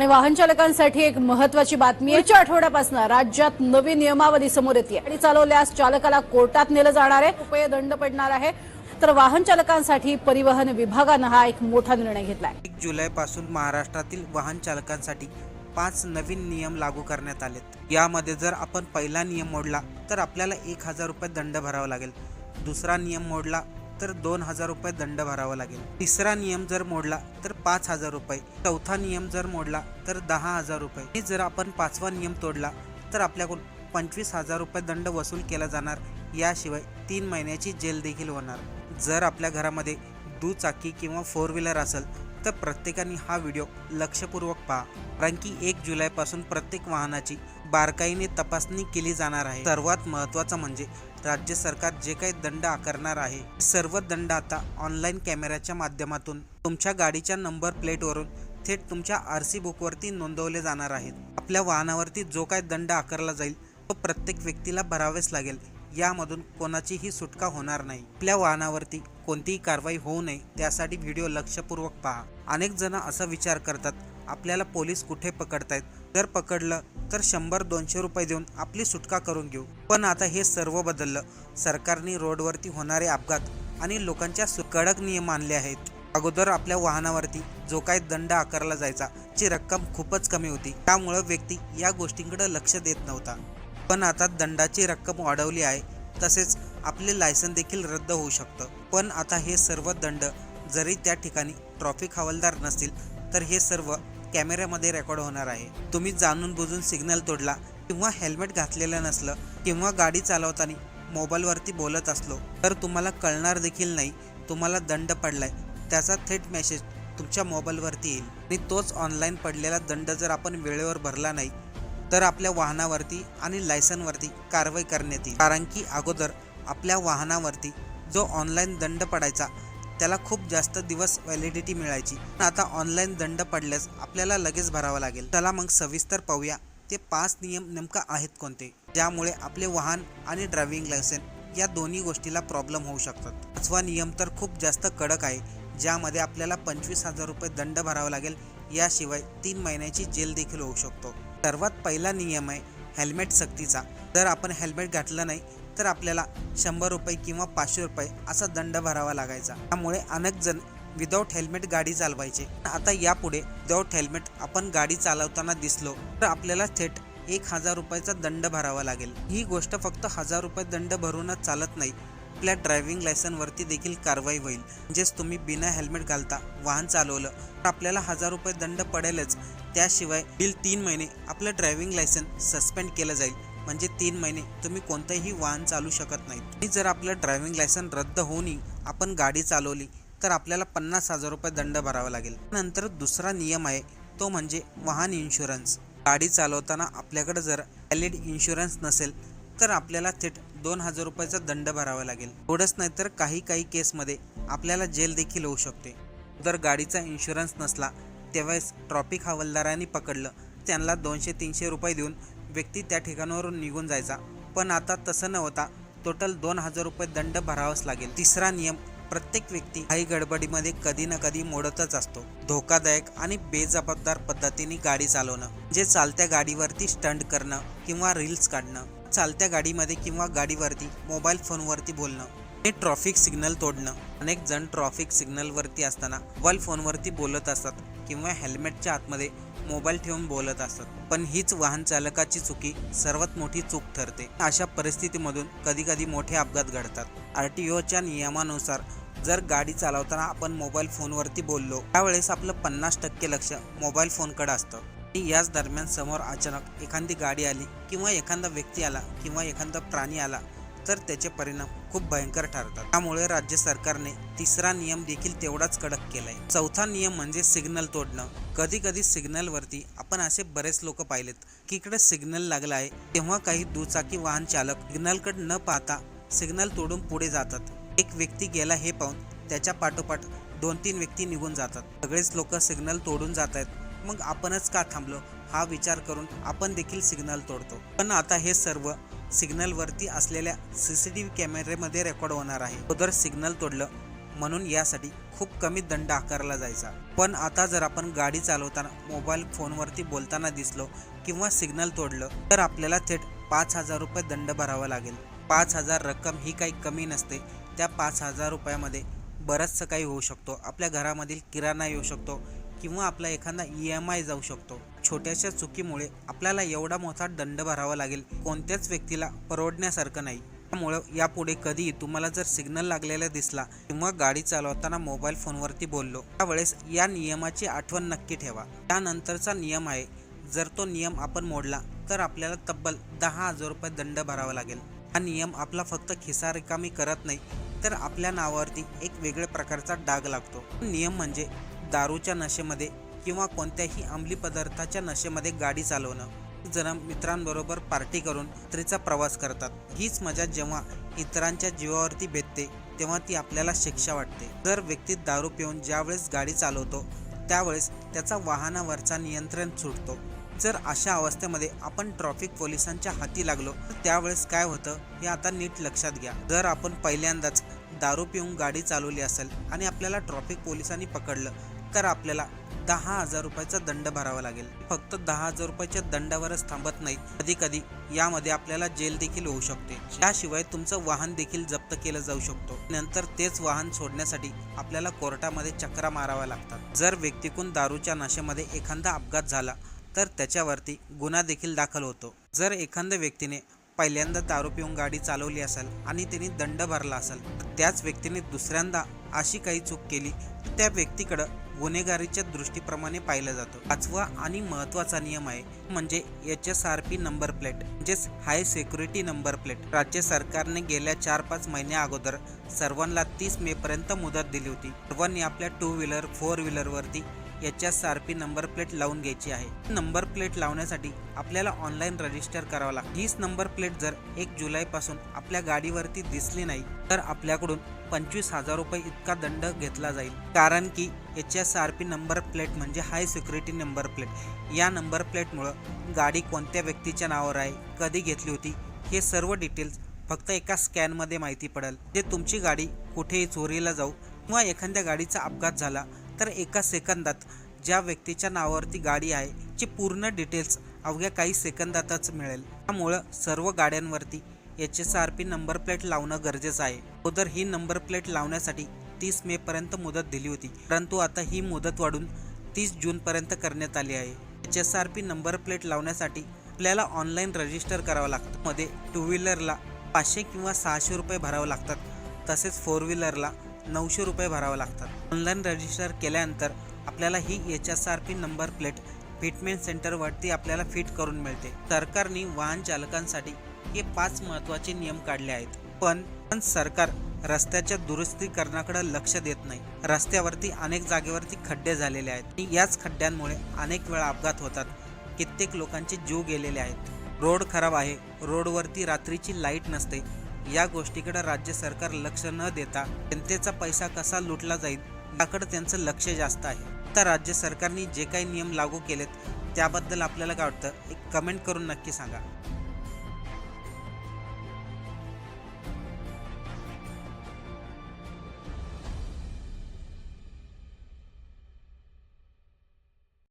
आणि वाहन चालकांसाठी एक महत्वाची बातमी आहे. आठवड्यापासून राज्यात नवी नियमावली समोर येते. आणि चालवल्यास चालकाला कोर्टात नेलं जाणार आहे. रुपये दंड पडणार आहे. तर वाहन चालकांसाठी परिवहन विभागानं हा एक मोठा निर्णय घेतलाय. एक जुलैपासून महाराष्ट्रातील वाहन चालकांसाठी पाच नवीन नियम लागू करण्यात आलेत. यामध्ये जर आपण पहिला नियम मोडला तर आपल्याला एक हजार रुपये दंड भरावा लागेल. दुसरा नियम मोडला तर दोन हजार रुपये दंड भरावा लागेल. तिसरा नियम जर मोडला तर पाच हजार रुपये. चौथा नियम जर मोडला तर दहा हजार रुपये. आणि जर आपण पाचवा नियम तोडला तर आपल्याकडून पंचवीस हजार रुपये दंड वसूल केला जाणार. याशिवाय तीन महिन्याची जेल देखील होणार. जर आपल्या घरामध्ये दुचाकी किंवा फोर व्हीलर असेल तर प्रत्येकाने हा व्हिडिओ लक्षपूर्वक पहा. कारण की एक जुलैपासून प्रत्येक वाहनाची बारकाईने तपासणी केली जाणार आहे. सर्वात महत्त्वाचं म्हणजे राज्य सरकार जे काही दंड आकारणार आहे सर्व दंड आता ऑनलाईन कॅमेऱ्याच्या माध्यमातून तुमच्या गाडीच्या नंबर प्लेटवरून थेट तुमच्या आर सी बुकवरती नोंदवले जाणार आहेत. आपल्या वाहनावरती जो काही दंड आकारला जाईल तो प्रत्येक व्यक्तीला भरावेच लागेल. यामधून कोणाचीही सुटका होणार नाही. आपल्या वाहनावरती कोणतीही कारवाई होऊ नये त्यासाठी व्हिडिओ लक्षपूर्वक पहा. अनेक जण असा विचार करतात आपल्याला पोलीस कुठे पकडतायत? जर पकडलं तर शंभर दोनशे रुपये देऊन आपली सुटका करून घेऊ. पण आता हे सर्व बदललं. सरकारने रोडवरती होणारे अपघात आणि लोकांच्या सु- कडक नियम आणले आहेत. अगोदर आपल्या वाहनावरती जो काही दंड आकारला जायचा ची रक्कम खूपच कमी होती. त्यामुळं व्यक्ती या गोष्टींकडे लक्ष देत नव्हता. पण आता दंडाची रक्कम वाढवली आहे तसेच आपले लायसन देखील रद्द होऊ शकतं. पण आता हे सर्व दंड जरी त्या ठिकाणी ट्रॉफिक हवालदार नसतील तर हे सर्व कॅमेऱ्यामध्ये रेकॉर्ड होणार आहे. तुम्ही जाणून बुजून सिग्नल तोडला किंवा हेल्मेट घातलेलं नसलं किंवा गाडी चालवताना मोबाईलवरती बोलत असलो तर तुम्हाला कळणार देखील नाही तुम्हाला दंड पडलाय. त्याचा थेट मेसेज तुमच्या मोबाईलवरती येईल. आणि तोच ऑनलाईन पडलेला दंड जर आपण वेळेवर भरला नाही तर आपल्या वाहनावरती आणि लायसनवरती कारवाई करण्यात येईल. कारण की अगोदर आपल्या वाहनावरती जो ऑनलाईन दंड पडायचा त्याला खूप जास्त दिवस व्हॅलिडिटी मिळायची. पण आता ऑनलाईन दंड पडल्यास आपल्याला लगेच भरावा लागेल. चला मग सविस्तर पाहूया. ते पाच नियम नेमका आहेत कोणते? ज्यामुळे आपले वाहन आणि ड्रायव्हिंग लायसन या दोन्ही गोष्टीला प्रॉब्लेम होऊ शकतात. पाचवा नियम तर खूप जास्त कडक आहे ज्यामध्ये आपल्याला पंचवीस हजार रुपये दंड भरावा लागेल. याशिवाय तीन महिन्याची जेल देखील होऊ शकतो. सर्वात पहिला नियम आहे हेल्मेट सक्तीचा. जर आपण हेल्मेट घातलं नाही तर आपल्याला शंभर रुपये किंवा पाचशे रुपये असा दंड भरावा लागायचा. त्यामुळे अनेक जण विदाऊट हेल्मेट गाडी चालवायचे. आता यापुढे विदाऊट हेल्मेट आपण गाडी चालवताना दिसलो तर आपल्याला थेट एक हजार रुपयाचा दंड भरावा लागेल. ही गोष्ट फक्त हजार रुपये दंड भरूनच चालत नाही. आपल्या ड्रायव्हिंग लायसनवरती देखील कारवाई होईल. म्हणजेच तुम्ही बिना हेल्मेट घालता वाहन चालवलं तर आपल्याला हजार रुपये दंड पडेलच. त्याशिवाय पुढील तीन महिने आपलं ड्रायव्हिंग लायसन सस्पेंड केलं जाईल. म्हणजे तीन महिने तुम्ही कोणतंही वाहन चालू शकत नाही आणि जर आपलं ड्रायव्हिंग लायसन रद्द होऊनही आपण गाडी चालवली तर आपल्याला पन्नास हजार रुपये दंड भरावा लागेल. नंतर दुसरा नियम आहे तो म्हणजे वाहन इन्शुरन्स. गाडी चालवताना आपल्याकडे जर व्हॅलिड इन्शुरन्स नसेल तर आपल्याला थेट दोन हजार रुपयाचा दंड भरावा लागेल. एवढंच नाही तर काही काही केसमध्ये आपल्याला जेल देखील होऊ शकते. जर गाडीचा इन्शुरन्स नसला तेव्हाच ट्रॉफिक हवालदारांनी पकडलं त्यांना दोनशे तीनशे रुपये देऊन व्यक्ती त्या ठिकाणावरून निघून जायचा. पण आता तसं न होता टोटल दोन हजार रुपये दंड भरावाच लागेल. तिसरा नियम प्रत्येक व्यक्ती काही गडबडीमध्ये कधी ना कधी मोडतच असतो. धोकादायक आणि बेजबाबदार पद्धतीने गाडी चालवणं जे चालत्या गाडीवरती स्टंट करणं किंवा रील्स काढणं चालत्या गाडीमध्ये किंवा गाडीवरती मोबाईल फोनवरती बोलणं हे ट्रॉफिक सिग्नल तोडणं. अनेक जण ट्रॉफिक सिग्नलवरती असताना मोबाईल फोनवरती बोलत असतात किंवा हेल्मेटच्या आतमध्ये मोबाईल ठेवून बोलत असतात. पण हीच वाहन चालकाची चुकी सर्वात मोठी चूक ठरते. अशा परिस्थितीमधून कधी कधी मोठे अपघात घडतात. आर टी ओच्या नियमानुसार जर गाडी चालवताना आपण मोबाईल फोनवरती बोललो त्यावेळेस आपलं पन्नास टक्के लक्ष मोबाईल फोनकडे असतं. आणि याच दरम्यान समोर अचानक एखादी गाडी आली किंवा एखादा व्यक्ती आला किंवा एखादा प्राणी आला तर त्याचे परिणाम खूप भयंकर ठरतात. त्यामुळे राज्य सरकारने तिसरा नियम देखील तेवढाच कडक केलाय. चौथा नियम म्हणजे सिग्नल तोडणं. कधी कधी सिग्नलवरती आपण असे बरेच लोक पाहिलेत की इकडे सिग्नल लागला आहे तेव्हा काही दुचाकी वाहन चालक सिग्नलकडे न पाहता सिग्नल तोडून पुढे जातात. एक व्यक्ती गेला हे पाहून त्याच्या पाठोपाठ दोन तीन व्यक्ती निघून जातात. सगळेच लोक सिग्नल तोडून जात आहेत. मग आपणच का थांबलो? हा विचार करून आपण देखील सिग्नल तोडतो. पण आता हे सर्व सिग्नलवरती असलेल्या सी सी टी व्ही कॅमेरेमध्ये रेकॉर्ड होणार आहे. अगोदर सिग्नल तोडलं म्हणून यासाठी खूप कमी दंड आकारला जायचा. पण आता जर आपण गाडी चालवताना मोबाईल फोनवरती बोलताना दिसलो किंवा सिग्नल तोडलं तर आपल्याला थेट पाच हजार रुपये दंड भरावा लागेल. पाच हजार रक्कम ही काही कमी नसते. त्या पाच हजार रुपयामध्ये बरंचसं काही होऊ शकतो. आपल्या घरामधील किराणा येऊ शकतो. किंवा आपला एखादा ई एम आय जाऊ शकतो. छोट्याशा चुकीमुळे आपल्याला एवढा मोठा दंड भरावा लागेल. कोणत्याच व्यक्तीला परवडण्यासारखं नाही. त्यामुळं यापुढे कधी तुम्हाला जर सिग्नल लागलेला दिसला किंवा गाडी चालवताना मोबाईल फोनवरती बोललो त्यावेळेस या नियमाची आठवण नक्की ठेवा. त्यानंतरचा नियम आहे जर तो नियम आपण मोडला तर आपल्याला तब्बल दहा हजार रुपये दंड भरावा लागेल. हा नियम आपला फक्त खिसा रिकामी करत नाही तर आपल्या नावावरती एक वेगळ्या प्रकारचा डाग लागतो. नियम म्हणजे दारूच्या नशेमध्ये किंवा कोणत्याही अंमली पदार्थाच्या नशेमध्ये गाडी चालवणं. जण मित्रांबरोबर पार्टी करून रात्रीचा प्रवास करतात. हीच मजा जेव्हा इतरांच्या जीवावरती बेतते तेव्हा ती आपल्याला शिक्षा वाटते. जर व्यक्ती दारू पिऊन ज्यावेळेस गाडी चालवतो त्यावेळेस त्याचा वाहनावरचा नियंत्रण सुटतो. जर अशा अवस्थेमध्ये आपण ट्रॅफिक पोलिसांच्या हाती लागलो तर त्यावेळेस काय होतं हे आता नीट लक्षात घ्या. जर आपण पहिल्यांदाच दारू पिऊन गाडी चालवली असेल आणि आपल्याला ट्रॅफिक पोलिसांनी पकडलं तर आपल्याला दहा हजार रुपयाचा दंड भरावा लागेल. फक्त दहा हजार रुपयाच्या दंडावरच थांबत नाही. कधी कधी यामध्ये आपल्याला जेल देखील होऊ शकते. त्याशिवाय तुमचं वाहन देखील जप्त केलं जाऊ शकतो. नंतर तेच वाहन सोडण्यासाठी आपल्याला कोर्टामध्ये चक्रा माराव्या लागतात. जर व्यक्तीकून दारूच्या नशेमध्ये एखादा अपघात झाला तर त्याच्यावरती गुन्हा देखील दाखल होतो. जर एखाद्या व्यक्तीने पहिल्यांदा दारू पिऊन गाडी चालवली असेल आणि त्यांनी दंड भरला असेल तर त्याच व्यक्तीने दुसऱ्यांदा अशी काही चूक केली तर त्या व्यक्तीकडं गुन्हेगारीच्या दृष्टीप्रमाणे पाहिलं जातं. पाचवा आणि महत्त्वाचा नियम आहे म्हणजे H S R P number plate म्हणजेच हाय सिक्युरिटी नंबर प्लेट. राज्य सरकारने गेल्या चार पाच महिन्या अगोदर सर्वांना तीस मे पर्यंत मुदत दिली होती. सर्वांनी आपल्या two wheeler four व्हीलरवरती H S R P number plate लावून घ्यायची आहे. नंबर प्लेट लावण्यासाठी आपल्याला ऑनलाईन रजिस्टर करावं लागतो. हीच नंबर प्लेट जर एक जुलैपासून आपल्या गाडीवरती दिसली नाही तर आपल्याकडून पंचवीस हजार रुपये इतका दंड घेतला जाईल. कारण की H S R P number plate म्हणजे हाय सिक्युरिटी नंबर प्लेट. या नंबर प्लेटमुळं गाडी कोणत्या व्यक्तीच्या नावावर आहे कधी घेतली होती हे सर्व डिटेल्स फक्त एका स्कॅनमध्ये माहिती पडेल. जे तुमची गाडी कुठेही चोरीला जाऊ किंवा एखाद्या गाडीचा अपघात झाला तर एका सेकंदात ज्या व्यक्तीच्या नावावरती गाडी आहे ची पूर्ण डिटेल्स अवघ्या काही सेकंदातच मिळेल. त्यामुळं सर्व गाड्यांवरती H S R P number plate लावणं गरजेचं आहे. अगोदर ही नंबर प्लेट लावण्यासाठी तीस मे पर्यंत मुदत दिली होती. परंतु आता ही मुदत वाढून तीस जूनपर्यंत करण्यात आली आहे. H S R P number plate लावण्यासाठी आपल्याला ऑनलाईन रजिस्टर करावं लागतं. मध्ये टू व्हीलरला पाचशे किंवा सहाशे रुपये भरावं लागतात. तसेच फोर व्हीलरला नऊशे रुपये भरावं लागतात. ऑनलाईन रजिस्टर केल्यानंतर आपल्याला ही H S R P number plate fitment सेंटरवरती आपल्याला फिट करून मिळते. सरकारने वाहन चालकांसाठी हे पाच महत्त्वाचे नियम काढले आहेत. पण पण सरकार रस्त्याच्या दुरुस्तीकरणाकडे लक्ष देत नाही. रस्त्यावरती अनेक जागेवरती खड्डे झालेले आहेत. आणि याच खड्ड्यांमुळे अनेक वेळा अपघात होतात. कित्येक लोकांचे जीव गेलेले आहेत. रोड खराब आहे. रोडवरती रात्रीची लाइट नसते. या गोष्टीकडे राज्य सरकार लक्ष न देता जनतेचा पैसा कसा लुटला जाईल याकडे त्यांचं लक्ष जास्त आहे. तर राज्य सरकारने जे काही नियम लागू केलेत त्याबद्दल आपल्याला काय वाटतं? एक कमेंट करून नक्की सांगा.